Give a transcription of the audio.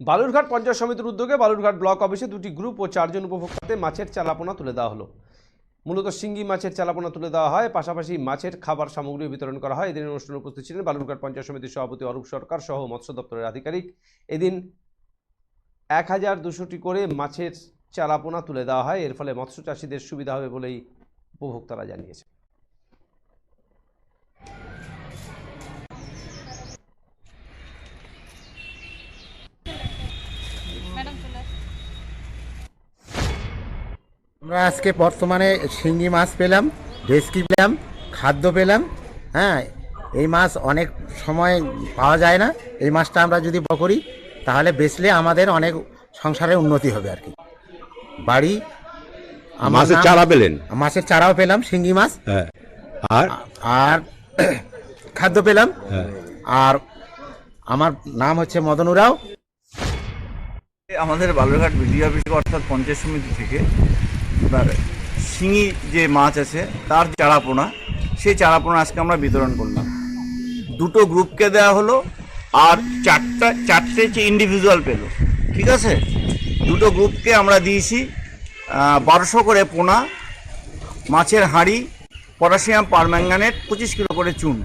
বালুরঘাট পঞ্চায়েত সমিতির উদ্যোগে বালুরঘাট ব্লক অফিসে দুটি গ্রুপ ও চারজন উপভোক্তাতে মাছের চালাপোনা তুলে দেওয়া হলো। মূলত শিঙ্গি মাছের চালাপোনা তুলে দেওয়া হয়, পাশাপাশি মাছের খাবার সামগ্রী বিতরণ করা হয়। এদিন অনুষ্ঠানে উপস্থিত ছিলেন বালুরঘাট পঞ্চায়েত সমিতির সভাপতি অরূপ সরকার সহ মৎস্য দপ্তরের আধিকারিক। এদিন এক হাজার দুশোটি করে মাছের চালাপোনা তুলে দেওয়া হয়। এর ফলে মৎস্য চাষিদের সুবিধা হবে বলেই উপভোক্তারা জানিয়েছে আমরা আজকে বর্তমানে শিঙ্গি মাছ পেলাম ডেস্কি পেলাম খাদ্য পেলাম হ্যাঁ? এই মাছ অনেক সময় পাওয়া যায় না। এই মাছটা আমরা যদি ব করি তাহলে বেচলে আমাদের অনেক সংসারের উন্নতি হবে আর কি। বাড়ি মাছের চারা পেলেন? মাছের চারাও পেলাম শিঙ্গি মাছ। হ্যাঁ। আর? আর খাদ্য পেলাম। হ্যাঁ। আর আমার নাম হচ্ছে মদন উরাও আমাদের বালুরঘাট বিডি অফিস অর্থাৎ পঞ্চায়েত সমিতি থেকে এবার শিঙি যে মাছ আছে, তার চারাপোনা, সেই চারাপোনা আজকে আমরা বিতরণ করলাম। দুটো গ্রুপকে দেওয়া হলো, আর চারটা, চারটে যে ইন্ডিভিজুয়াল পেল। ঠিক আছে? দুটো গ্রুপকে আমরা দিয়েছি বারোশো করে পোনা, মাছের হাঁড়ি, পটাশিয়াম পারম্যাঙ্গানেট, পঁচিশ কিলো করে চুন।